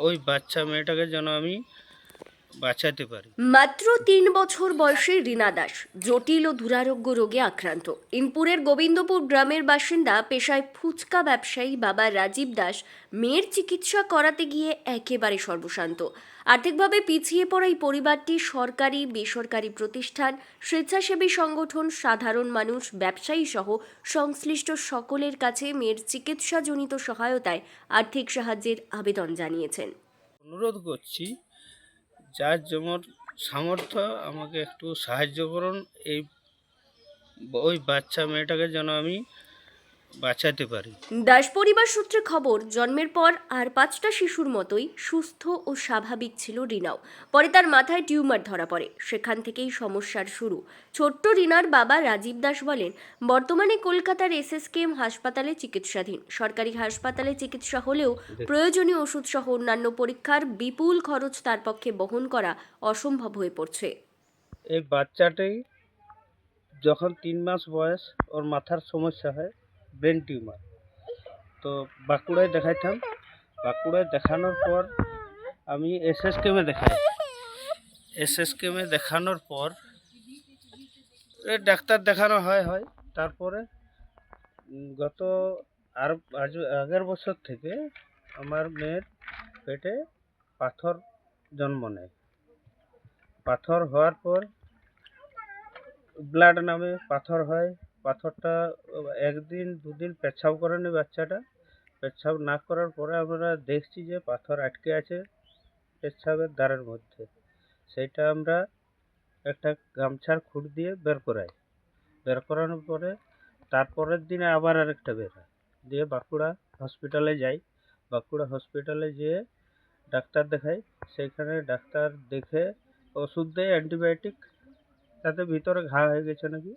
ওই বাচ্চা মেয়েটাকে যেন আমি বাঁচাতে পারি। মাত্র তিন বছর বয়সী রীনা দাস জটিল ও দুরারোগ্য রোগে আক্রান্ত। ইনপুরের গোবিন্দপুর গ্রামের বাসিন্দা পেশায় ফুচকা ব্যবসায়ী বাবা রাজীব দাস মেয়ের চিকিৎসা করাতে গিয়ে একেবারে সর্বশান্ত। আর্থিকভাবে পিছিয়ে পড়া এই পরিবারটি সরকারি বেসরকারি প্রতিষ্ঠান স্বেচ্ছাসেবী সংগঠন সাধারণ মানুষ ব্যবসায়ী সহ সংশ্লিষ্ট সকলের কাছে মেয়ের চিকিৎসাজনিত সহায়তায় আর্থিক সাহায্যের আবেদন জানিয়েছেন। অনুরোধ করছি যার যেমন সামর্থ্য আমাকে একটু সাহায্য করুন। এই ওই বাচ্চা মেয়েটাকে যেন আমি বাঁচাতে পারি। দাস পরিবার সূত্রে খবর জন্মের পর আর পাঁচটা শিশুর মতোই সুস্থ ও স্বাভাবিক ছিল রিনাও। পরে তার মাথায় টিউমার ধরা পড়ে। সেখান থেকেই সমস্যার শুরু। ছোট্ট রিনার বাবা রাজীব দাস বলেন বর্তমানে কলকাতার এস এস এসএসকেএম হাসপাতালে চিকিৎসাধীন। সরকারি হাসপাতালে চিকিৎসা হলেও প্রয়োজনীয় ওষুধ সহ অন্যান্য পরীক্ষার বিপুল খরচ তার পক্ষে বহন করা অসম্ভব হয়ে পড়ছে। এই বাচ্চাটাই যখন তিন মাস বয়স ওর মাথার সমস্যা হয় ব্রেন টিউমার। তো বাঁকুড়ায় দেখাইতাম। বাঁকুড়ায় দেখানোর পর আমি এস এস কেমে দেখাই। এস এস কেমে দেখানোর পর ডাক্তার দেখানো হয় হয়। তারপরে গত আর আগের বছর থেকে আমার মেয়ের পেটে পাথর জন্ম নেয়। পাথর হওয়ার পর ব্লাড নামে পাথর হয়। পাথরটা, একদিন দুদিন পেচ্ছাপ করেনি বাচ্চাটা। পেচ্ছাপ না করার পরে আমরা দেখছি যে পাথর আটকে আছে পেচ্ছাপের দ্বারের মধ্যে। সেইটা আমরা একটা গামছার খুঁট দিয়ে বের করাই। বের করানোর পরে তারপরের দিনে আবার আরেকটা বের হয়। দিয়ে বাঁকুড়া হসপিটালে যাই। বাঁকুড়া হসপিটালে যেয়ে ডাক্তার দেখাই। সেইখানে ডাক্তার দেখে ওষুধ দেয় অ্যান্টিবায়োটিক তাতে ভিতরে ঘা হয়ে গেছে নাকি?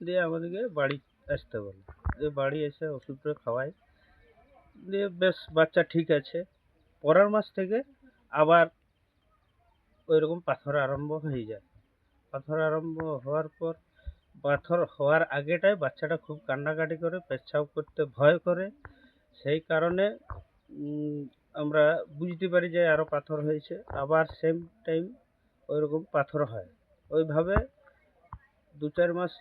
দিয়ে আমাদেরকে বাড়ি আসতে বলে। দিয়ে বাড়ি এসে ওষুধটা খাওয়াই। দিয়ে বেশ বাচ্চা ঠিক আছে। পরের মাস থেকে আবার ওইরকম পাথর আরম্ভ হয়ে যায়। পাথর আরম্ভ হওয়ার পর পাথর হওয়ার আগেটাই বাচ্চাটা খুব কান্নাকাটি করে পেচ্ছাপ করতে ভয় করে। সেই কারণে আমরা বুঝতে পারি যে আরও পাথর হয়েছে। আবার সেম টাইম ওইরকম পাথর হয়। ওইভাবে দু চার মাস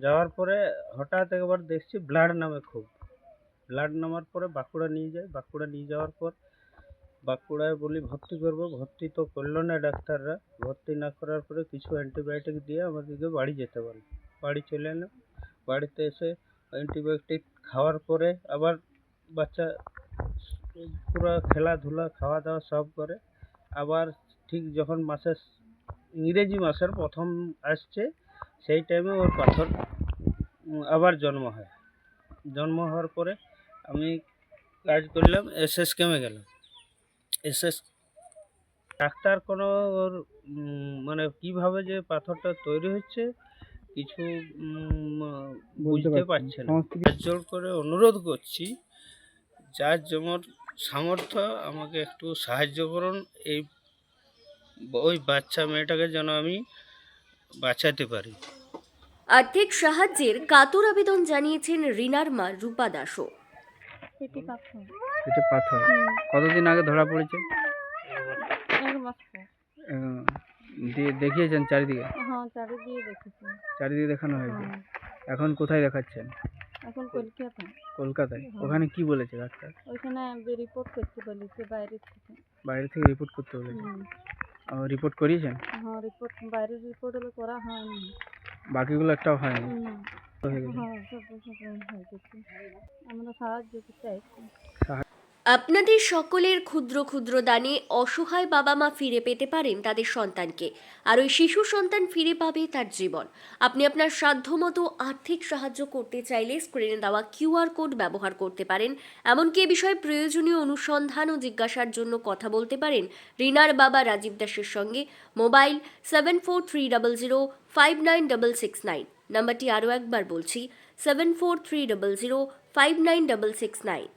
যাওয়ার পরে হঠাৎ একবার দেখছি ব্লাড নামে খুব। ব্লাড নামার পরে বাঁকুড়া নিয়ে যায় বাঁকুড়া নিয়ে যাওয়ার পর বাঁকুড়ায় বলি, ভর্তি করব। ভর্তি তো করল না ডাক্তাররা। ভর্তি না করার পরে কিছু অ্যান্টিবায়োটিক দিয়ে আমাদেরকে বাড়ি যেতে বলে। বাড়ি চলে এলাম। বাড়িতে এসে অ্যান্টিবায়োটিক খাওয়ার পরে আবার বাচ্চা পুরো খেলাধুলা খাওয়া দাওয়া সব করে। আবার ঠিক যখন মাসের ইংরেজি মাসের প্রথম আসছে সেই টাইমে ওর পাথর আবার জন্ম হয়। জন্ম হওয়ার পরে আমি কাজ করলাম এসএস কেমে গেলাম। এসএস ডাক্তার কোনো ওর মানে কীভাবে যে পাথরটা তৈরি হচ্ছে কিছু বুঝতে পারছে না। জোর করে অনুরোধ করছি যার যেমন সামর্থ্য আমাকে একটু সাহায্য করুন এই ওই বাচ্চা মেয়েটাকে যেন আমি বাঁচাতে পারি। আর্থিক সাহায্যের কাতর আবেদন জানিয়েছেন রিনার মা রূপা দাসও। পেটে পাথর। পেটে পাথর। কতদিন আগে ধরা পড়েছে? এক মাস দিয়ে দেখিয়েছেন চারিদিকে? হ্যাঁ চারিদিকে দেখেছি। চারিদিকে দেখানো হয়েছে। হ্যাঁ, এখন কোথায় দেখাচ্ছেন? এখন কলকাতা কলকাতায়। হ্যাঁ। ওখানে কি বলেছে ডাক্তার? ওইখানে রিপোর্ট করতে বলেছে বাইরে থেকে। বাইরে থেকে রিপোর্ট করতে বলেছে? রিপোর্ট করিয়েছেন? হ্যাঁ রিপোর্ট বাইরের রিপোর্ট হলে করা হয়নি। বাকিগুলো একটাও হয়নি? হয়ে সব হয়ে গেছে। আমরা সাহায্য চাইছি আপনাদের সকলের ক্ষুদ্র ক্ষুদ্র দানে অসহায় বাবা মা ফিরে পেতে পারেন তাদের সন্তানকে। আর ওই শিশু সন্তান ফিরে পাবে তার জীবন। আপনি আপনার সাধ্যমতো আর্থিক সাহায্য করতে চাইলে স্ক্রিনে দেওয়া কিউআর কোড ব্যবহার করতে পারেন। এমনকি এ বিষয়ে প্রয়োজনীয় অনুসন্ধান ও জিজ্ঞাসার জন্য কথা বলতে পারেন রিনার বাবা রাজীব দাসের সঙ্গে। Mobile seven four three double zero five nine double six nine. নাম্বারটি আরও একবার বলছি, seven four three double zero five nine double six nine.